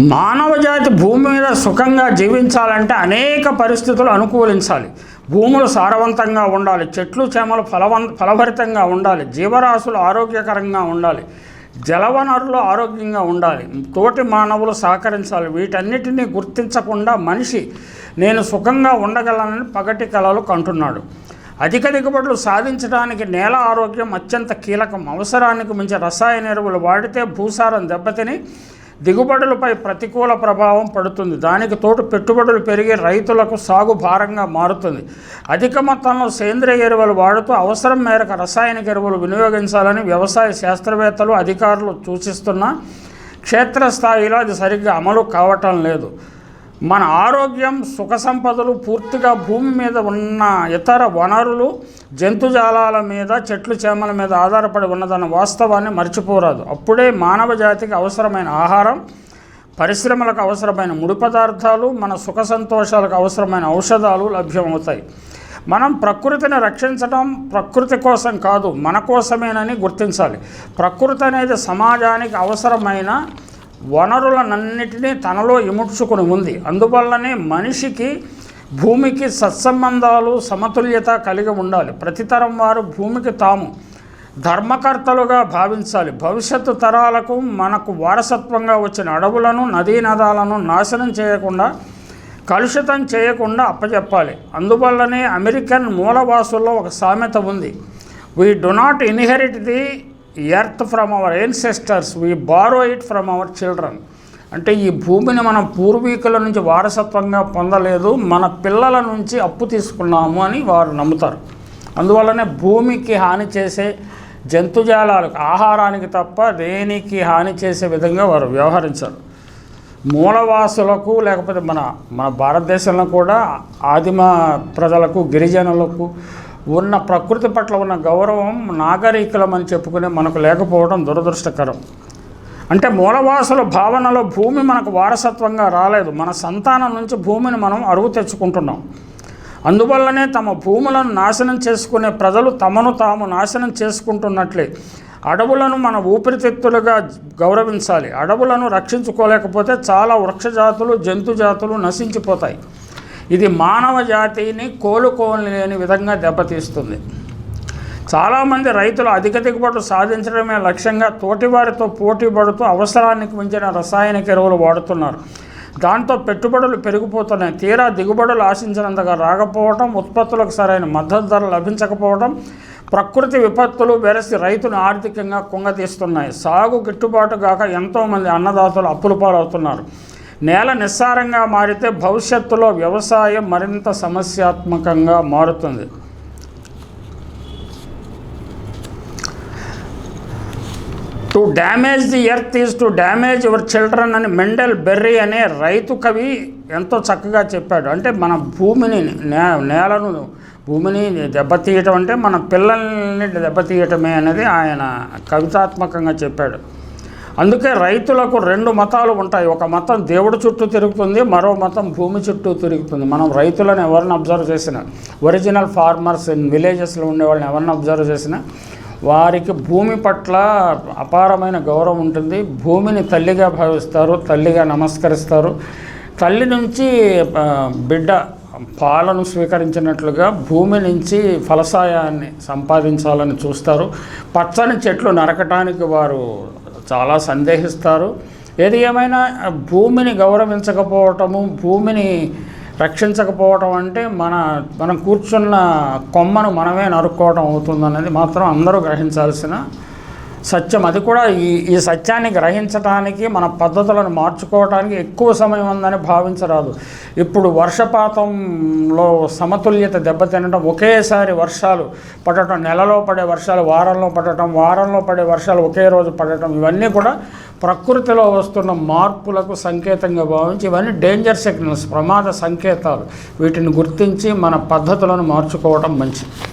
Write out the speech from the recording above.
మానవ జాతి భూమి మీద సుఖంగా జీవించాలంటే అనేక పరిస్థితులు అనుకూలించాలి. భూములు సారవంతంగా ఉండాలి. చెట్లు చేమలు ఫలవం ఫలభరితంగా ఉండాలి. జీవరాశులు ఆరోగ్యకరంగా ఉండాలి. జలవనరులు ఆరోగ్యంగా ఉండాలి. తోటి మానవులు సహకరించాలి. వీటన్నిటినీ గుర్తించకుండా మనిషి నేను సుఖంగా ఉండగలనని పగటి కలలు కంటున్నాడు. అధిక దిగుబడులు సాధించడానికి నేల ఆరోగ్యం అత్యంత కీలకం. అవసరానికి మించి రసాయన ఎరువులు వాడితే భూసారం దెబ్బతిని దిగుబడులపై ప్రతికూల ప్రభావం పడుతుంది. దానికి తోడు పెట్టుబడులు పెరిగి రైతులకు సాగు భారంగా మారుతుంది. అధిక మొత్తంలో సేంద్రియ ఎరువులు వాడుతూ అవసరం మేరకు రసాయనిక ఎరువులు వినియోగించాలని వ్యవసాయ శాస్త్రవేత్తలు అధికారులు సూచిస్తున్నా క్షేత్రస్థాయిలో అది సరిగ్గా అమలు కావటం లేదు. మన ఆరోగ్యం సుఖ సంపదలు పూర్తిగా భూమి మీద ఉన్న ఇతర వనరులు జంతుజాలాల మీద చెట్లు చేమల మీద ఆధారపడి ఉన్నదన్న వాస్తవాన్ని మర్చిపోరాదు. అప్పుడే మానవ జాతికి అవసరమైన ఆహారం పరిశ్రమలకు అవసరమైన ముడి పదార్థాలు మన సుఖ సంతోషాలకు అవసరమైన ఔషధాలు లభ్యమవుతాయి. మనం ప్రకృతిని రక్షించడం ప్రకృతి కోసం కాదు మన కోసమేనని గుర్తించాలి. ప్రకృతి అనేది సమాజానికి అవసరమైన వనరులనన్నిటినీ తనలో ఇముడ్చుకుని ఉంది. అందువల్లనే మనిషికి భూమికి సత్సంబంధాలు సమతుల్యత కలిగి ఉండాలి. ప్రతితరం వారు భూమికి తాము ధర్మకర్తలుగా భావించాలి. భవిష్యత్తు తరాలకు మనకు వారసత్వంగా వచ్చిన అడవులను నదీ నదాలను నాశనం చేయకుండా కలుషితం చేయకుండా అప్పచెప్పాలి అందువల్లనే అమెరికన్ మూలవాసుల్లో ఒక సామెత ఉంది. We do not inherit the earth from our ancestors we borrow it from our children. అంటే ఈ భూమిని మనం పూర్వీకుల నుంచి వారసత్వంగా పొందలేదు మన పిల్లల నుంచి అప్పు తీసుకున్నాము అని వారు నమ్ముతారు. అందువల్లనే భూమికి హాని చేసే జంతుజాలాలకు ఆహారానికి తప్ప దేనికి హాని చేసే విధంగా వారు వ్యవహరించారు. మూలవాసులకు లేకపోతే మన మన భారతదేశంలో కూడా ఆదిమ ప్రజలకు గిరిజనులకు ఉన్న ప్రకృతి పట్ల ఉన్న గౌరవం నాగరికులం అని చెప్పుకునే మనకు లేకపోవడం దురదృష్టకరం. అంటే మూలవాసుల భావనలో భూమి మనకు వారసత్వంగా రాలేదు. మన సంతానం నుంచి భూమిని మనం అరువు తెచ్చుకుంటున్నాం. అందువల్లనే తమ భూములను నాశనం చేసుకునే ప్రజలు తమను తాము నాశనం చేసుకుంటున్నట్లే. అడవులను మన ఊపిరితిత్తులుగా గౌరవించాలి. అడవులను రక్షించుకోలేకపోతే చాలా వృక్షజాతులు జంతు జాతులు నశించిపోతాయి. ఇది మానవ జాతిని కోలుకోలేని విధంగా దెబ్బతీస్తుంది. చాలామంది రైతులు అధిక దిగుబడులు సాధించడమే లక్ష్యంగా తోటివారితో పోటీ పడుతూ అవసరానికి మించిన రసాయనిక ఎరువులు వాడుతున్నారు. దాంతో పెట్టుబడులు పెరిగిపోతున్నాయి. తీరా దిగుబడులు ఆశించినంతగా రాకపోవడం ఉత్పత్తులకు సరైన మద్దతు ధర లభించకపోవడం ప్రకృతి విపత్తులు వెరసి రైతును ఆర్థికంగా కుంగతీస్తున్నాయి. సాగు గిట్టుబాటు కాక ఎంతోమంది అన్నదాతలు అప్పులు పాలవుతున్నారు. నేల నిస్సారంగా మారితే భవిష్యత్తులో వ్యవసాయం మరింత సమస్యాత్మకంగా మారుతుంది. To damage the earth is to damage your children అని మెండల్ బెర్రీ అనే రైతు కవి ఎంతో చక్కగా చెప్పాడు. అంటే మన భూమిని నే నేలను భూమిని దెబ్బతీయటం అంటే మన పిల్లల్ని దెబ్బతీయటమే అనేది ఆయన కవితాత్మకంగా చెప్పాడు. అందుకే రైతులకు రెండు మతాలు ఉంటాయి. ఒక మతం దేవుడు చుట్టూ తిరుగుతుంది మరో మతం భూమి చుట్టూ తిరుగుతుంది. మనం రైతులను ఎవరిని అబ్జర్వ్ చేసినా ఒరిజినల్ ఫార్మర్స్ ఇన్ విలేజెస్లో ఉండే వాళ్ళని ఎవరిని అబ్జర్వ్ చేసినా వారికి భూమి పట్ల అపారమైన గౌరవం ఉంటుంది. భూమిని తల్లిగా భావిస్తారు తల్లిగా నమస్కరిస్తారు. తల్లి నుంచి బిడ్డ పాలను స్వీకరించినట్లుగా భూమి నుంచి ఫలసాయాన్ని సంపాదించాలని చూస్తారు. పచ్చని చెట్లు నరకటానికి వారు చాలా సందేహిస్తారు. ఏది ఏమైనా భూమిని గౌరవించకపోవటము భూమిని రక్షించకపోవటం అంటే మన మనం కూర్చున్న కొమ్మను మనమే నరుక్కోవటం అవుతుందనేది మాత్రం అందరూ గ్రహించాల్సిన సత్యం. అది కూడా ఈ ఈ సత్యాన్ని గ్రహించడానికి మన పద్ధతులను మార్చుకోవడానికి ఎక్కువ సమయం ఉందని భావించరాదు. ఇప్పుడు వర్షపాతంలో సమతుల్యత దెబ్బతినడం ఒకేసారి వర్షాలు పడటం నెలలో పడే వర్షాలు వారంలో పడటం వారంలో పడే వర్షాలు ఒకే రోజు పడటం ఇవన్నీ కూడా ప్రకృతిలో వస్తున్న మార్పులకు సంకేతంగా భావించి ఇవన్నీ డేంజర్ సిగ్నల్స్ ప్రమాద సంకేతాలు. వీటిని గుర్తించి మన పద్ధతులను మార్చుకోవడం మంచిది.